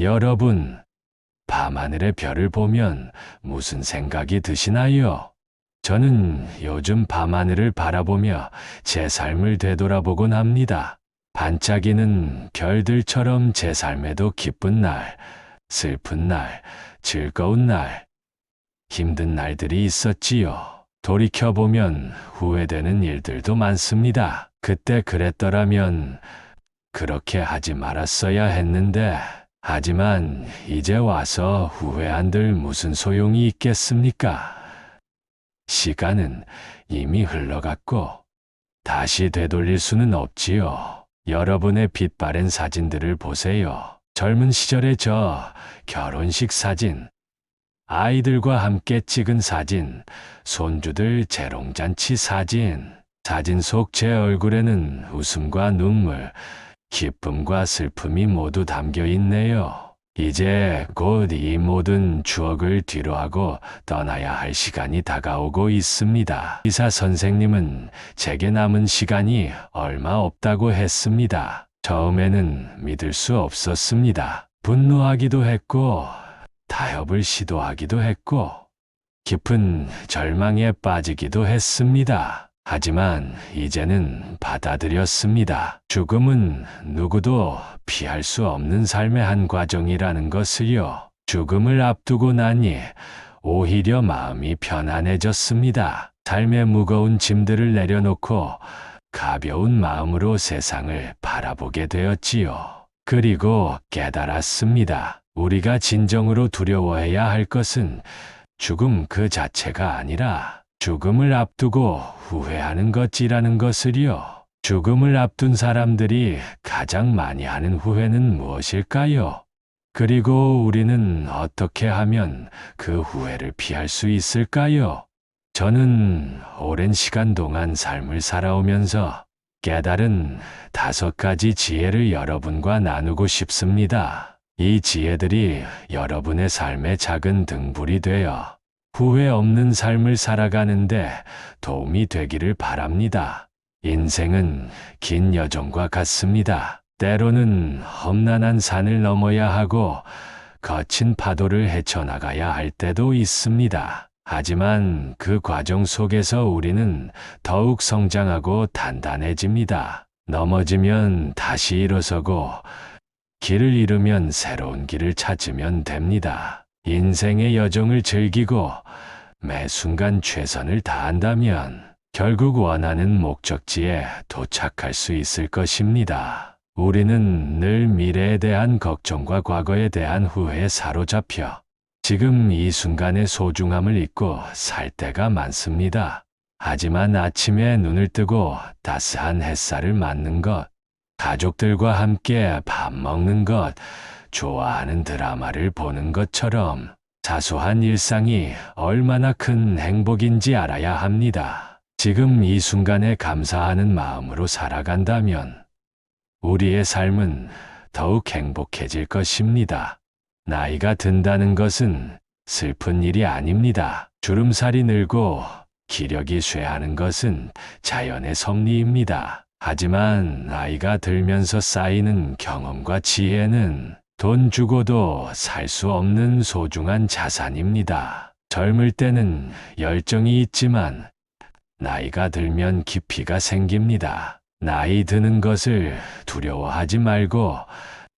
여러분, 밤하늘의 별을 보면 무슨 생각이 드시나요? 저는 요즘 밤하늘을 바라보며 제 삶을 되돌아보곤 합니다. 반짝이는 별들처럼 제 삶에도 기쁜 날, 슬픈 날, 즐거운 날, 힘든 날들이 있었지요. 돌이켜보면 후회되는 일들도 많습니다. 그때 그랬더라면 그렇게 하지 말았어야 했는데, 하지만 이제 와서 후회한들 무슨 소용이 있겠습니까? 시간은 이미 흘러갔고, 다시 되돌릴 수는 없지요. 여러분의 빛바랜 사진들을 보세요. 젊은 시절의 저 결혼식 사진, 아이들과 함께 찍은 사진, 손주들 재롱잔치 사진, 사진 속 제 얼굴에는 웃음과 눈물, 기쁨과 슬픔이 모두 담겨 있네요. 이제 곧 이 모든 추억을 뒤로하고 떠나야 할 시간이 다가오고 있습니다. 의사 선생님은 제게 남은 시간이 얼마 없다고 했습니다. 처음에는 믿을 수 없었습니다. 분노하기도 했고, 타협을 시도하기도 했고, 깊은 절망에 빠지기도 했습니다. 하지만 이제는 받아들였습니다. 죽음은 누구도 피할 수 없는 삶의 한 과정이라는 것을요. 죽음을 앞두고 나니 오히려 마음이 편안해졌습니다. 삶의 무거운 짐들을 내려놓고 가벼운 마음으로 세상을 바라보게 되었지요. 그리고 깨달았습니다. 우리가 진정으로 두려워해야 할 것은 죽음 그 자체가 아니라 죽음을 앞두고 후회하는 것이라는 것을요. 죽음을 앞둔 사람들이 가장 많이 하는 후회는 무엇일까요? 그리고 우리는 어떻게 하면 그 후회를 피할 수 있을까요? 저는 오랜 시간 동안 삶을 살아오면서 깨달은 다섯 가지 지혜를 여러분과 나누고 싶습니다. 이 지혜들이 여러분의 삶의 작은 등불이 되어 후회 없는 삶을 살아가는데 도움이 되기를 바랍니다. 인생은 긴 여정과 같습니다. 때로는 험난한 산을 넘어야 하고 거친 파도를 헤쳐나가야 할 때도 있습니다. 하지만 그 과정 속에서 우리는 더욱 성장하고 단단해집니다. 넘어지면 다시 일어서고 길을 잃으면 새로운 길을 찾으면 됩니다. 인생의 여정을 즐기고 매 순간 최선을 다한다면 결국 원하는 목적지에 도착할 수 있을 것입니다. 우리는 늘 미래에 대한 걱정과 과거에 대한 후회에 사로잡혀 지금 이 순간의 소중함을 잊고 살 때가 많습니다. 하지만 아침에 눈을 뜨고 따스한 햇살을 맞는 것, 가족들과 함께 밥 먹는 것, 좋아하는 드라마를 보는 것처럼 사소한 일상이 얼마나 큰 행복인지 알아야 합니다. 지금 이 순간에 감사하는 마음으로 살아간다면 우리의 삶은 더욱 행복해질 것입니다. 나이가 든다는 것은 슬픈 일이 아닙니다. 주름살이 늘고 기력이 쇠하는 것은 자연의 섭리입니다. 하지만 나이가 들면서 쌓이는 경험과 지혜는 돈 주고도 살 수 없는 소중한 자산입니다. 젊을 때는 열정이 있지만 나이가 들면 깊이가 생깁니다. 나이 드는 것을 두려워하지 말고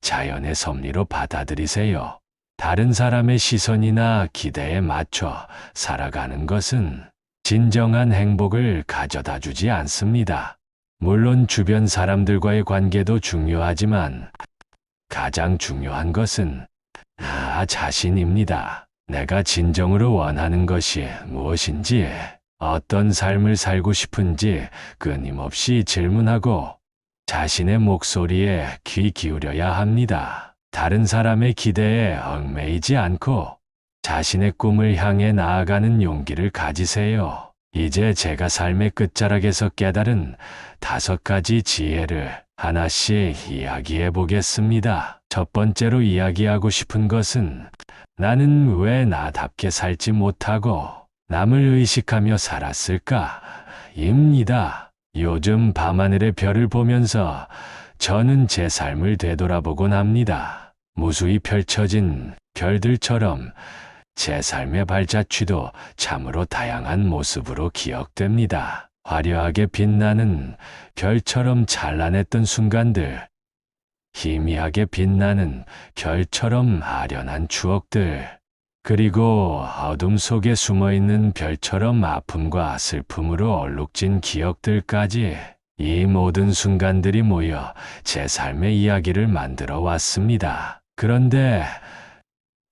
자연의 섭리로 받아들이세요. 다른 사람의 시선이나 기대에 맞춰 살아가는 것은 진정한 행복을 가져다 주지 않습니다. 물론 주변 사람들과의 관계도 중요하지만 가장 중요한 것은 나 자신입니다. 내가 진정으로 원하는 것이 무엇인지, 어떤 삶을 살고 싶은지 끊임없이 질문하고 자신의 목소리에 귀 기울여야 합니다. 다른 사람의 기대에 얽매이지 않고 자신의 꿈을 향해 나아가는 용기를 가지세요. 이제 제가 삶의 끝자락에서 깨달은 다섯 가지 지혜를 하나씩 이야기해 보겠습니다. 첫 번째로 이야기하고 싶은 것은 나는 왜 나답게 살지 못하고 남을 의식하며 살았을까? 입니다. 요즘 밤하늘의 별을 보면서 저는 제 삶을 되돌아보곤 합니다. 무수히 펼쳐진 별들처럼 제 삶의 발자취도 참으로 다양한 모습으로 기억됩니다. 화려하게 빛나는 별처럼 찬란했던 순간들, 희미하게 빛나는 별처럼 아련한 추억들, 그리고 어둠 속에 숨어 있는 별처럼 아픔과 슬픔으로 얼룩진 기억들까지 이 모든 순간들이 모여 제 삶의 이야기를 만들어 왔습니다. 그런데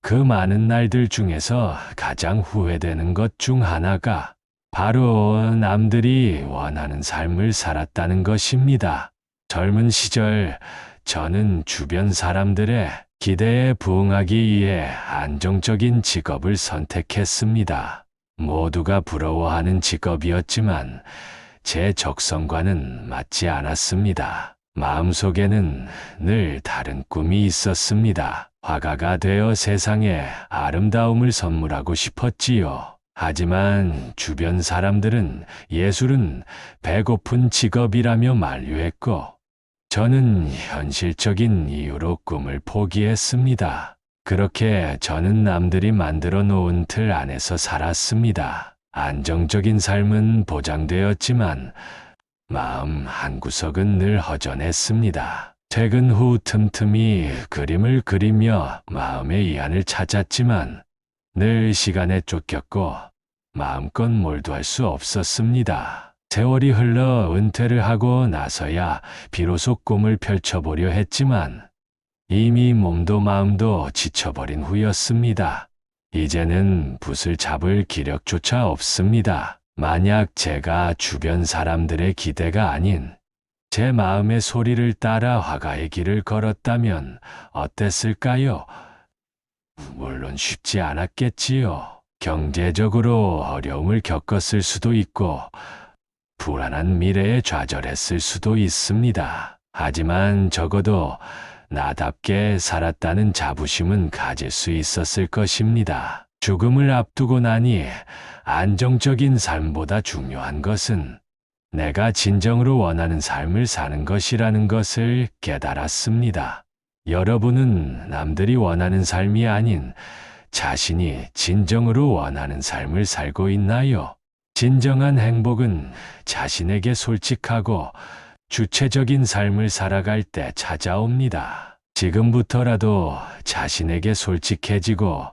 그 많은 날들 중에서 가장 후회되는 것 중 하나가 바로 남들이 원하는 삶을 살았다는 것입니다. 젊은 시절 저는 주변 사람들의 기대에 부응하기 위해 안정적인 직업을 선택했습니다. 모두가 부러워하는 직업이었지만 제 적성과는 맞지 않았습니다. 마음속에는 늘 다른 꿈이 있었습니다. 화가가 되어 세상에 아름다움을 선물하고 싶었지요. 하지만 주변 사람들은 예술은 배고픈 직업이라며 만류했고, 저는 현실적인 이유로 꿈을 포기했습니다. 그렇게 저는 남들이 만들어 놓은 틀 안에서 살았습니다. 안정적인 삶은 보장되었지만 마음 한구석은 늘 허전했습니다. 퇴근 후 틈틈이 그림을 그리며 마음의 이안을 찾았지만 늘 시간에 쫓겼고 마음껏 몰두할 수 없었습니다. 세월이 흘러 은퇴를 하고 나서야 비로소 꿈을 펼쳐보려 했지만 이미 몸도 마음도 지쳐버린 후였습니다. 이제는 붓을 잡을 기력조차 없습니다. 만약 제가 주변 사람들의 기대가 아닌 제 마음의 소리를 따라 화가의 길을 걸었다면 어땠을까요? 물론 쉽지 않았겠지요. 경제적으로 어려움을 겪었을 수도 있고, 불안한 미래에 좌절했을 수도 있습니다. 하지만 적어도 나답게 살았다는 자부심은 가질 수 있었을 것입니다. 죽음을 앞두고 나니 안정적인 삶보다 중요한 것은 내가 진정으로 원하는 삶을 사는 것이라는 것을 깨달았습니다. 여러분은 남들이 원하는 삶이 아닌 자신이 진정으로 원하는 삶을 살고 있나요? 진정한 행복은 자신에게 솔직하고 주체적인 삶을 살아갈 때 찾아옵니다. 지금부터라도 자신에게 솔직해지고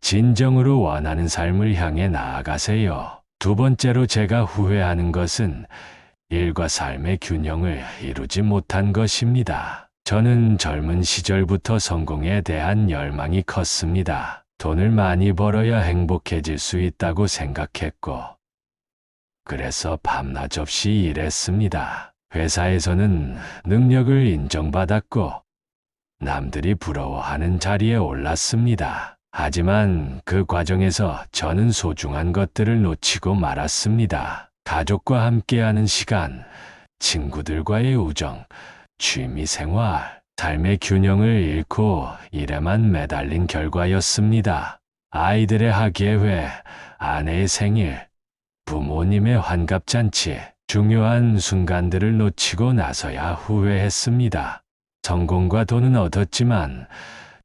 진정으로 원하는 삶을 향해 나아가세요. 두 번째로 제가 후회하는 것은 일과 삶의 균형을 이루지 못한 것입니다. 저는 젊은 시절부터 성공에 대한 열망이 컸습니다. 돈을 많이 벌어야 행복해질 수 있다고 생각했고, 그래서 밤낮 없이 일했습니다. 회사에서는 능력을 인정받았고, 남들이 부러워하는 자리에 올랐습니다. 하지만 그 과정에서 저는 소중한 것들을 놓치고 말았습니다. 가족과 함께하는 시간, 친구들과의 우정, 취미 생활, 삶의 균형을 잃고 일에만 매달린 결과였습니다. 아이들의 학예회, 아내의 생일, 부모님의 환갑잔치, 중요한 순간들을 놓치고 나서야 후회했습니다. 성공과 돈은 얻었지만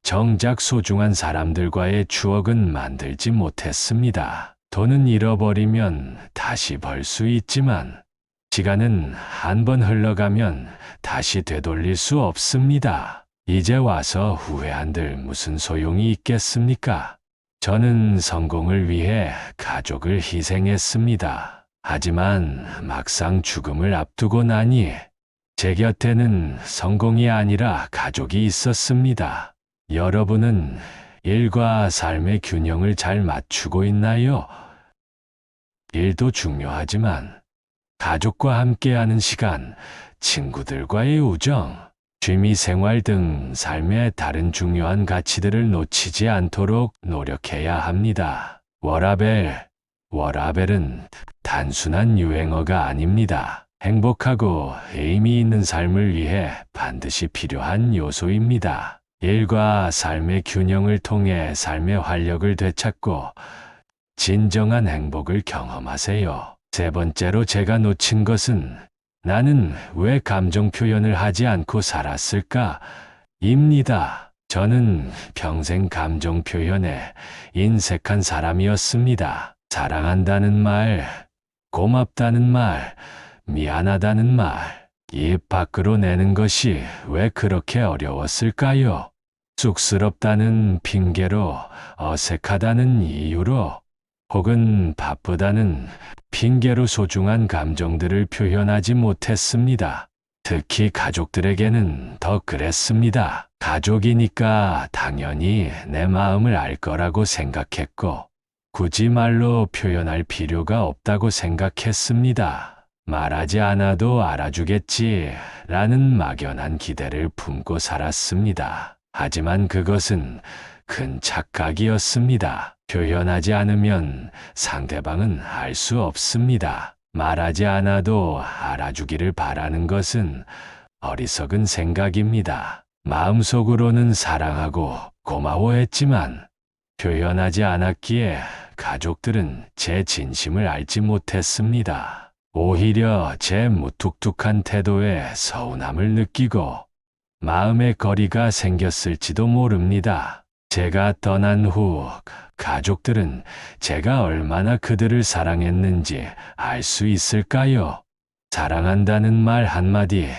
정작 소중한 사람들과의 추억은 만들지 못했습니다. 돈은 잃어버리면 다시 벌 수 있지만 시간은 한 번 흘러가면 다시 되돌릴 수 없습니다. 이제 와서 후회한들 무슨 소용이 있겠습니까? 저는 성공을 위해 가족을 희생했습니다. 하지만 막상 죽음을 앞두고 나니 제 곁에는 성공이 아니라 가족이 있었습니다. 여러분은 일과 삶의 균형을 잘 맞추고 있나요? 일도 중요하지만 가족과 함께하는 시간, 친구들과의 우정, 취미 생활 등 삶의 다른 중요한 가치들을 놓치지 않도록 노력해야 합니다. 워라벨, 워라벨은 단순한 유행어가 아닙니다. 행복하고 의미 있는 삶을 위해 반드시 필요한 요소입니다. 일과 삶의 균형을 통해 삶의 활력을 되찾고 진정한 행복을 경험하세요. 세 번째로 제가 놓친 것은 나는 왜 감정 표현을 하지 않고 살았을까? 입니다. 저는 평생 감정 표현에 인색한 사람이었습니다. 사랑한다는 말, 고맙다는 말, 미안하다는 말, 입 밖으로 내는 것이 왜 그렇게 어려웠을까요? 쑥스럽다는 핑계로, 어색하다는 이유로, 혹은 바쁘다는 핑계로 소중한 감정들을 표현하지 못했습니다. 특히 가족들에게는 더 그랬습니다. 가족이니까 당연히 내 마음을 알 거라고 생각했고, 굳이 말로 표현할 필요가 없다고 생각했습니다. 말하지 않아도 알아주겠지 라는 막연한 기대를 품고 살았습니다. 하지만 그것은 큰 착각이었습니다. 표현하지 않으면 상대방은 알 수 없습니다. 말하지 않아도 알아주기를 바라는 것은 어리석은 생각입니다. 마음속으로는 사랑하고 고마워했지만 표현하지 않았기에 가족들은 제 진심을 알지 못했습니다. 오히려 제 무뚝뚝한 태도에 서운함을 느끼고 마음의 거리가 생겼을지도 모릅니다. 제가 떠난 후 가족들은 제가 얼마나 그들을 사랑했는지 알 수 있을까요? 사랑한다는 말 한마디,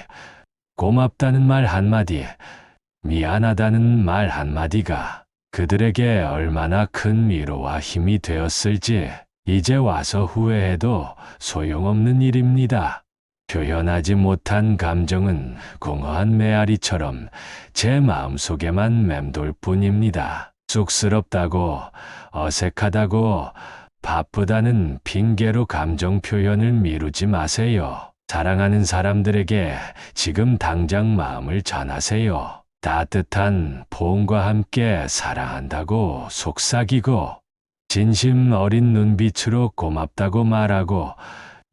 고맙다는 말 한마디, 미안하다는 말 한마디가 그들에게 얼마나 큰 위로와 힘이 되었을지 이제 와서 후회해도 소용없는 일입니다. 표현하지 못한 감정은 공허한 메아리처럼 제 마음속에만 맴돌 뿐입니다. 쑥스럽다고, 어색하다고, 바쁘다는 핑계로 감정 표현을 미루지 마세요. 사랑하는 사람들에게 지금 당장 마음을 전하세요. 따뜻한 포옹과 함께 사랑한다고 속삭이고, 진심 어린 눈빛으로 고맙다고 말하고,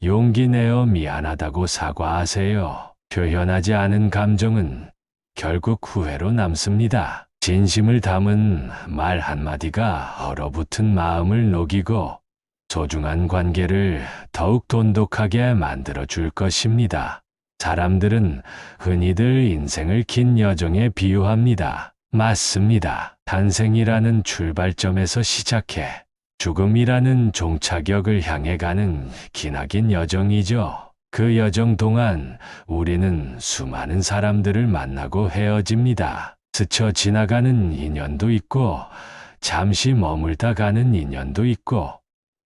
용기 내어 미안하다고 사과하세요. 표현하지 않은 감정은 결국 후회로 남습니다. 진심을 담은 말 한마디가 얼어붙은 마음을 녹이고 소중한 관계를 더욱 돈독하게 만들어 줄 것입니다. 사람들은 흔히들 인생을 긴 여정에 비유합니다. 맞습니다. 탄생이라는 출발점에서 시작해 죽음이라는 종착역을 향해 가는 기나긴 여정이죠. 그 여정 동안 우리는 수많은 사람들을 만나고 헤어집니다. 스쳐 지나가는 인연도 있고, 잠시 머물다 가는 인연도 있고,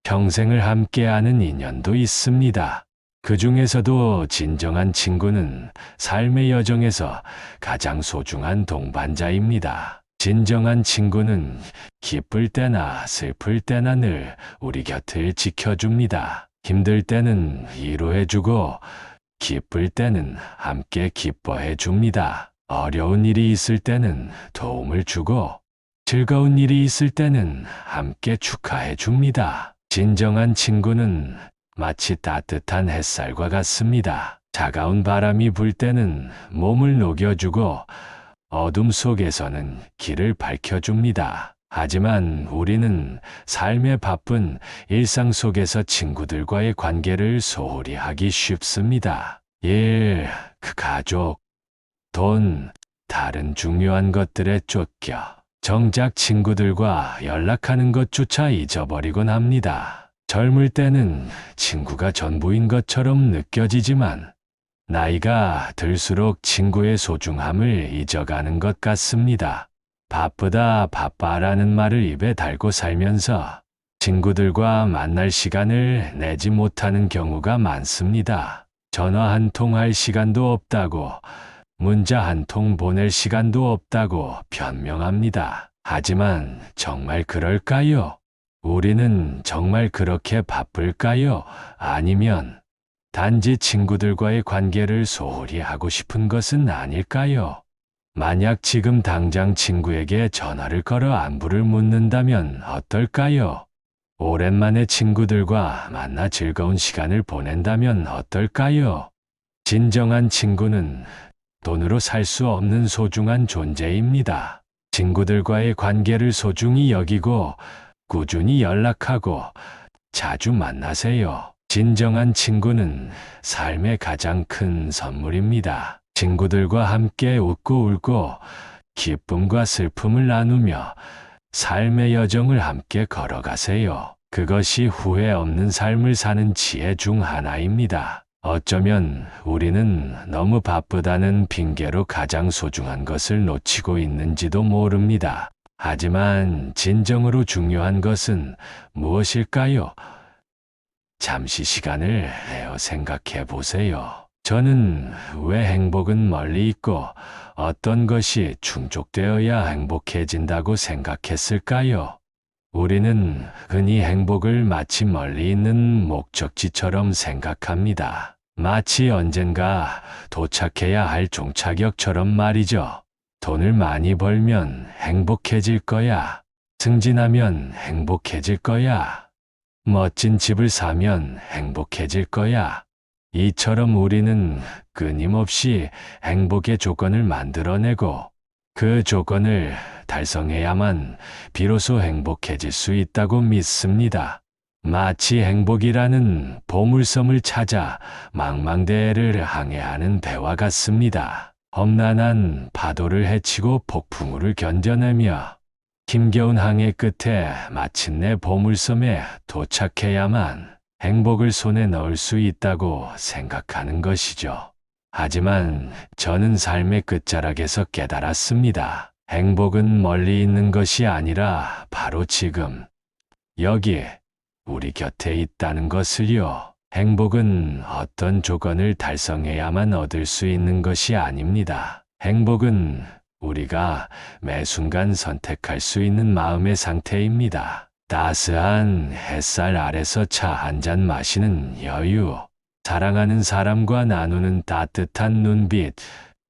평생을 함께하는 인연도 있습니다. 그 중에서도 진정한 친구는 삶의 여정에서 가장 소중한 동반자입니다. 진정한 친구는 기쁠 때나 슬플 때나 늘 우리 곁을 지켜줍니다. 힘들 때는 위로해주고, 기쁠 때는 함께 기뻐해 줍니다. 어려운 일이 있을 때는 도움을 주고, 즐거운 일이 있을 때는 함께 축하해 줍니다. 진정한 친구는 마치 따뜻한 햇살과 같습니다. 차가운 바람이 불 때는 몸을 녹여주고, 어둠 속에서는 길을 밝혀줍니다. 하지만 우리는 삶의 바쁜 일상 속에서 친구들과의 관계를 소홀히 하기 쉽습니다. 일, 그 가족, 돈, 다른 중요한 것들에 쫓겨 정작 친구들과 연락하는 것조차 잊어버리곤 합니다. 젊을 때는 친구가 전부인 것처럼 느껴지지만 나이가 들수록 친구의 소중함을 잊어가는 것 같습니다. 바쁘다 바빠라는 말을 입에 달고 살면서 친구들과 만날 시간을 내지 못하는 경우가 많습니다. 전화 한 통 할 시간도 없다고, 문자 한 통 보낼 시간도 없다고 변명합니다. 하지만 정말 그럴까요? 우리는 정말 그렇게 바쁠까요? 아니면 단지 친구들과의 관계를 소홀히 하고 싶은 것은 아닐까요? 만약 지금 당장 친구에게 전화를 걸어 안부를 묻는다면 어떨까요? 오랜만에 친구들과 만나 즐거운 시간을 보낸다면 어떨까요? 진정한 친구는 돈으로 살 수 없는 소중한 존재입니다. 친구들과의 관계를 소중히 여기고 꾸준히 연락하고 자주 만나세요. 진정한 친구는 삶의 가장 큰 선물입니다. 친구들과 함께 웃고 울고 기쁨과 슬픔을 나누며 삶의 여정을 함께 걸어가세요. 그것이 후회 없는 삶을 사는 지혜 중 하나입니다. 어쩌면 우리는 너무 바쁘다는 핑계로 가장 소중한 것을 놓치고 있는지도 모릅니다. 하지만 진정으로 중요한 것은 무엇일까요? 잠시 시간을 생각해 보세요. 저는 왜 행복은 멀리 있고 어떤 것이 충족되어야 행복해진다고 생각했을까요? 우리는 흔히 행복을 마치 멀리 있는 목적지처럼 생각합니다. 마치 언젠가 도착해야 할 종착역처럼 말이죠. 돈을 많이 벌면 행복해질 거야. 승진하면 행복해질 거야. 멋진 집을 사면 행복해질 거야. 이처럼 우리는 끊임없이 행복의 조건을 만들어내고 그 조건을 달성해야만 비로소 행복해질 수 있다고 믿습니다. 마치 행복이라는 보물섬을 찾아 망망대해를 항해하는 배와 같습니다. 험난한 파도를 헤치고 폭풍우를 견뎌내며 힘겨운 항해 끝에 마침내 보물섬에 도착해야만 행복을 손에 넣을 수 있다고 생각하는 것이죠. 하지만 저는 삶의 끝자락에서 깨달았습니다. 행복은 멀리 있는 것이 아니라 바로 지금, 여기, 우리 곁에 있다는 것을요. 행복은 어떤 조건을 달성해야만 얻을 수 있는 것이 아닙니다. 행복은 우리가 매 순간 선택할 수 있는 마음의 상태입니다. 따스한 햇살 아래서 차 한 잔 마시는 여유, 사랑하는 사람과 나누는 따뜻한 눈빛,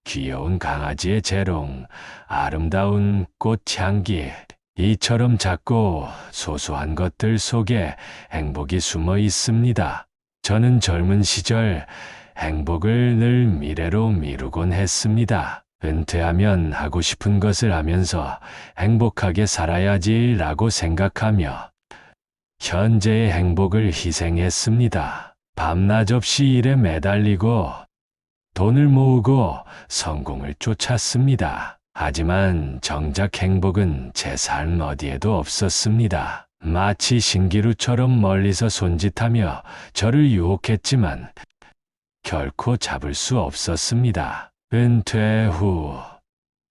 귀여운 강아지의 재롱, 아름다운 꽃향기, 이처럼 작고 소소한 것들 속에 행복이 숨어 있습니다. 저는 젊은 시절 행복을 늘 미래로 미루곤 했습니다. 은퇴하면 하고 싶은 것을 하면서 행복하게 살아야지 라고 생각하며 현재의 행복을 희생했습니다. 밤낮 없이 일에 매달리고 돈을 모으고 성공을 쫓았습니다. 하지만 정작 행복은 제 삶 어디에도 없었습니다. 마치 신기루처럼 멀리서 손짓하며 저를 유혹했지만 결코 잡을 수 없었습니다. 은퇴 후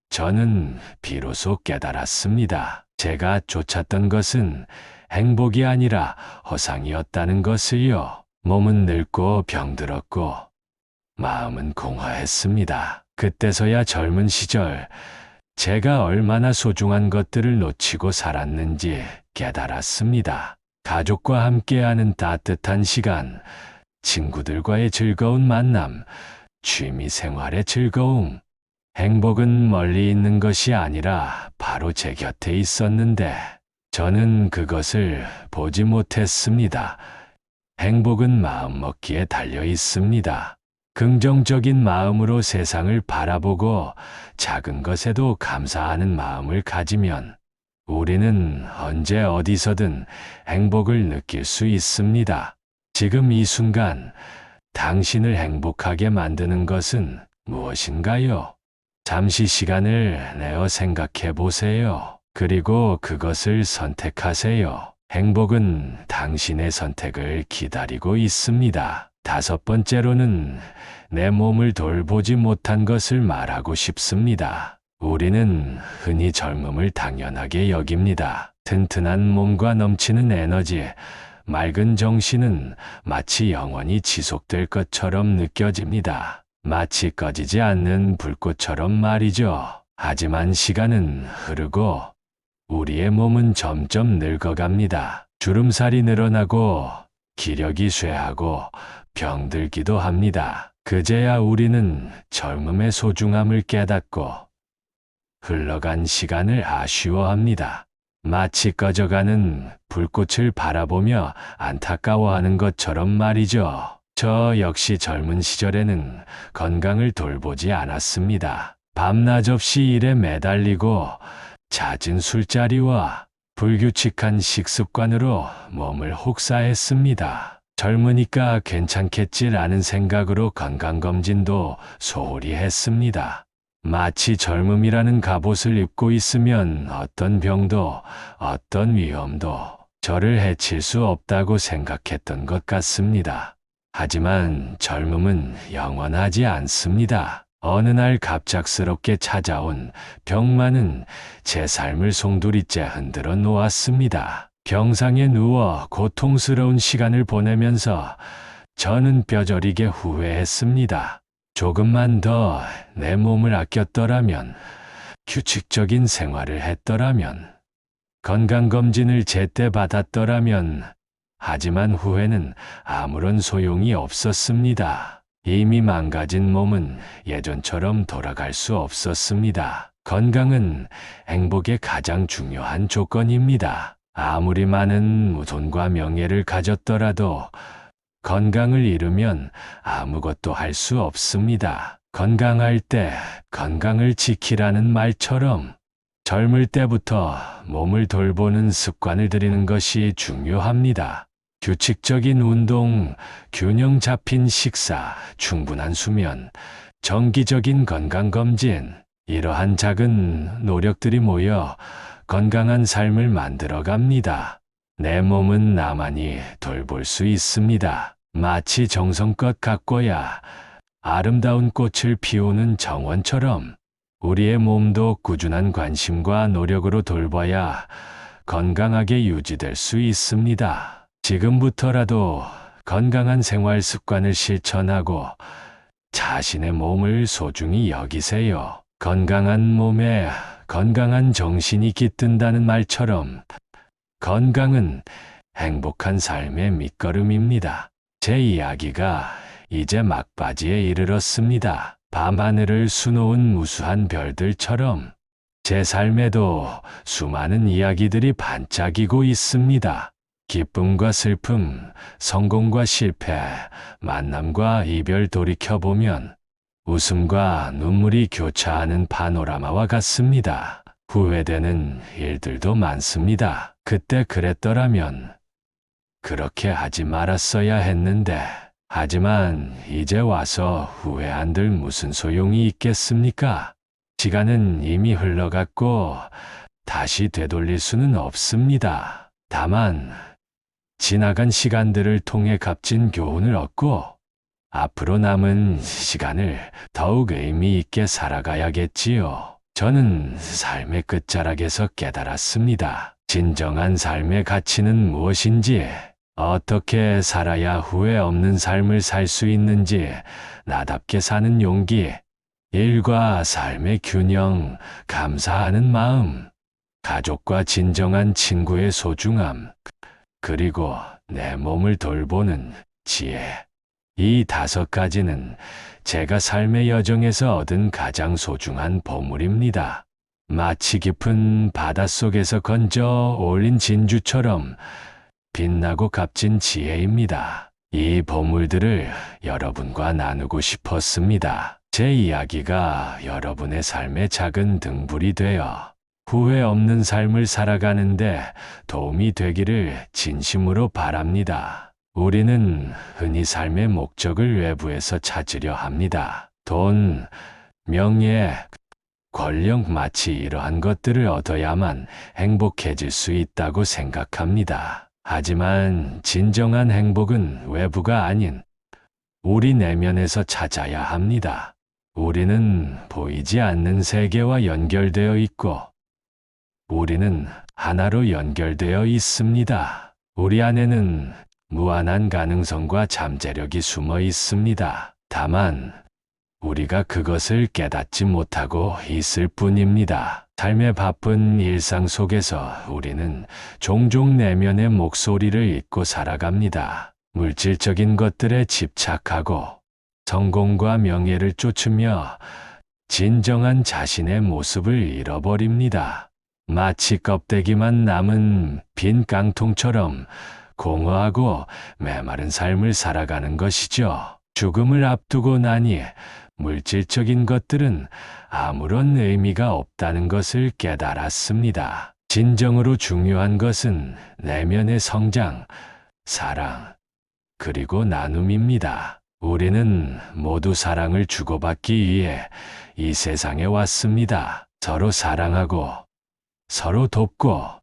저는 비로소 깨달았습니다. 제가 쫓았던 것은 행복이 아니라 허상이었다는 것을요. 몸은 늙고 병들었고 마음은 공허했습니다. 그때서야 젊은 시절 제가 얼마나 소중한 것들을 놓치고 살았는지 깨달았습니다. 가족과 함께하는 따뜻한 시간, 친구들과의 즐거운 만남, 취미 생활의 즐거움, 행복은 멀리 있는 것이 아니라 바로 제 곁에 있었는데 저는 그것을 보지 못했습니다. 행복은 마음먹기에 달려 있습니다. 긍정적인 마음으로 세상을 바라보고 작은 것에도 감사하는 마음을 가지면 우리는 언제 어디서든 행복을 느낄 수 있습니다. 지금 이 순간 당신을 행복하게 만드는 것은 무엇인가요? 잠시 시간을 내어 생각해 보세요. 그리고 그것을 선택하세요. 행복은 당신의 선택을 기다리고 있습니다. 다섯 번째로는 내 몸을 돌보지 못한 것을 말하고 싶습니다. 우리는 흔히 젊음을 당연하게 여깁니다. 튼튼한 몸과 넘치는 에너지, 맑은 정신은 마치 영원히 지속될 것처럼 느껴집니다. 마치 꺼지지 않는 불꽃처럼 말이죠. 하지만 시간은 흐르고 우리의 몸은 점점 늙어갑니다. 주름살이 늘어나고 기력이 쇠하고 병들기도 합니다. 그제야 우리는 젊음의 소중함을 깨닫고 흘러간 시간을 아쉬워합니다. 마치 꺼져가는 불꽃을 바라보며 안타까워하는 것처럼 말이죠. 저 역시 젊은 시절에는 건강을 돌보지 않았습니다. 밤낮 없이 일에 매달리고 잦은 술자리와 불규칙한 식습관으로 몸을 혹사했습니다. 젊으니까 괜찮겠지라는 생각으로 건강검진도 소홀히 했습니다. 마치 젊음이라는 갑옷을 입고 있으면 어떤 병도 어떤 위험도 저를 해칠 수 없다고 생각했던 것 같습니다. 하지만 젊음은 영원하지 않습니다. 어느 날 갑작스럽게 찾아온 병만은 제 삶을 송두리째 흔들어 놓았습니다. 병상에 누워 고통스러운 시간을 보내면서 저는 뼈저리게 후회했습니다. 조금만 더 내 몸을 아꼈더라면, 규칙적인 생활을 했더라면, 건강검진을 제때 받았더라면, 하지만 후회는 아무런 소용이 없었습니다. 이미 망가진 몸은 예전처럼 돌아갈 수 없었습니다. 건강은 행복의 가장 중요한 조건입니다. 아무리 많은 돈과 명예를 가졌더라도 건강을 잃으면 아무것도 할 수 없습니다. 건강할 때 건강을 지키라는 말처럼 젊을 때부터 몸을 돌보는 습관을 들이는 것이 중요합니다. 규칙적인 운동, 균형 잡힌 식사, 충분한 수면, 정기적인 건강검진, 이러한 작은 노력들이 모여 건강한 삶을 만들어 갑니다. 내 몸은 나만이 돌볼 수 있습니다. 마치 정성껏 가꿔야 아름다운 꽃을 피우는 정원처럼 우리의 몸도 꾸준한 관심과 노력으로 돌봐야 건강하게 유지될 수 있습니다. 지금부터라도 건강한 생활 습관을 실천하고 자신의 몸을 소중히 여기세요. 건강한 몸에 건강한 정신이 깃든다는 말처럼 건강은 행복한 삶의 밑거름입니다. 제 이야기가 이제 막바지에 이르렀습니다. 밤하늘을 수놓은 무수한 별들처럼 제 삶에도 수많은 이야기들이 반짝이고 있습니다. 기쁨과 슬픔, 성공과 실패, 만남과 이별 돌이켜보면 웃음과 눈물이 교차하는 파노라마와 같습니다. 후회되는 일들도 많습니다. 그때 그랬더라면 그렇게 하지 말았어야 했는데 하지만 이제 와서 후회 한들 무슨 소용이 있겠습니까? 시간은 이미 흘러갔고 다시 되돌릴 수는 없습니다. 다만 지나간 시간들을 통해 값진 교훈을 얻고 앞으로 남은 시간을 더욱 의미 있게 살아가야겠지요. 저는 삶의 끝자락에서 깨달았습니다. 진정한 삶의 가치는 무엇인지, 어떻게 살아야 후회 없는 삶을 살 수 있는지, 나답게 사는 용기, 일과 삶의 균형, 감사하는 마음, 가족과 진정한 친구의 소중함, 그리고 내 몸을 돌보는 지혜. 이 다섯 가지는 제가 삶의 여정에서 얻은 가장 소중한 보물입니다. 마치 깊은 바닷속에서 건져 올린 진주처럼 빛나고 값진 지혜입니다. 이 보물들을 여러분과 나누고 싶었습니다. 제 이야기가 여러분의 삶의 작은 등불이 되어 후회 없는 삶을 살아가는데 도움이 되기를 진심으로 바랍니다. 우리는 흔히 삶의 목적을 외부에서 찾으려 합니다. 돈, 명예, 권력 마치 이러한 것들을 얻어야만 행복해질 수 있다고 생각합니다. 하지만 진정한 행복은 외부가 아닌 우리 내면에서 찾아야 합니다. 우리는 보이지 않는 세계와 연결되어 있고 우리는 하나로 연결되어 있습니다. 우리 안에는 무한한 가능성과 잠재력이 숨어 있습니다. 다만 우리가 그것을 깨닫지 못하고 있을 뿐입니다. 삶의 바쁜 일상 속에서 우리는 종종 내면의 목소리를 잊고 살아갑니다. 물질적인 것들에 집착하고 성공과 명예를 쫓으며 진정한 자신의 모습을 잃어버립니다. 마치 껍데기만 남은 빈 깡통처럼 공허하고 메마른 삶을 살아가는 것이죠. 죽음을 앞두고 나니 물질적인 것들은 아무런 의미가 없다는 것을 깨달았습니다. 진정으로 중요한 것은 내면의 성장, 사랑, 그리고 나눔입니다. 우리는 모두 사랑을 주고받기 위해 이 세상에 왔습니다. 서로 사랑하고 서로 돕고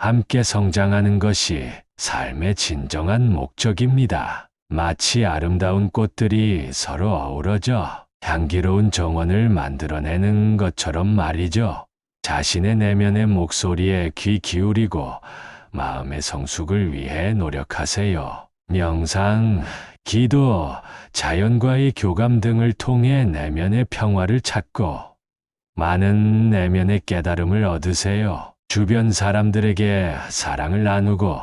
함께 성장하는 것이 삶의 진정한 목적입니다. 마치 아름다운 꽃들이 서로 어우러져 향기로운 정원을 만들어내는 것처럼 말이죠. 자신의 내면의 목소리에 귀 기울이고 마음의 성숙을 위해 노력하세요. 명상, 기도, 자연과의 교감 등을 통해 내면의 평화를 찾고 많은 내면의 깨달음을 얻으세요. 주변 사람들에게 사랑을 나누고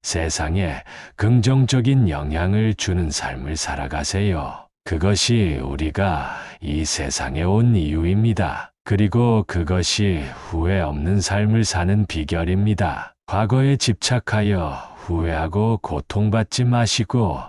세상에 긍정적인 영향을 주는 삶을 살아가세요. 그것이 우리가 이 세상에 온 이유입니다. 그리고 그것이 후회 없는 삶을 사는 비결입니다. 과거에 집착하여 후회하고 고통받지 마시고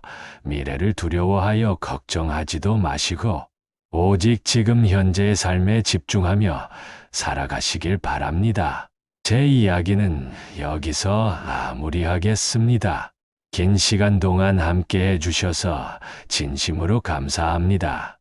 미래를 두려워하여 걱정하지도 마시고 오직 지금 현재의 삶에 집중하며 살아가시길 바랍니다. 제 이야기는 여기서 마무리하겠습니다. 긴 시간 동안 함께 해주셔서 진심으로 감사합니다.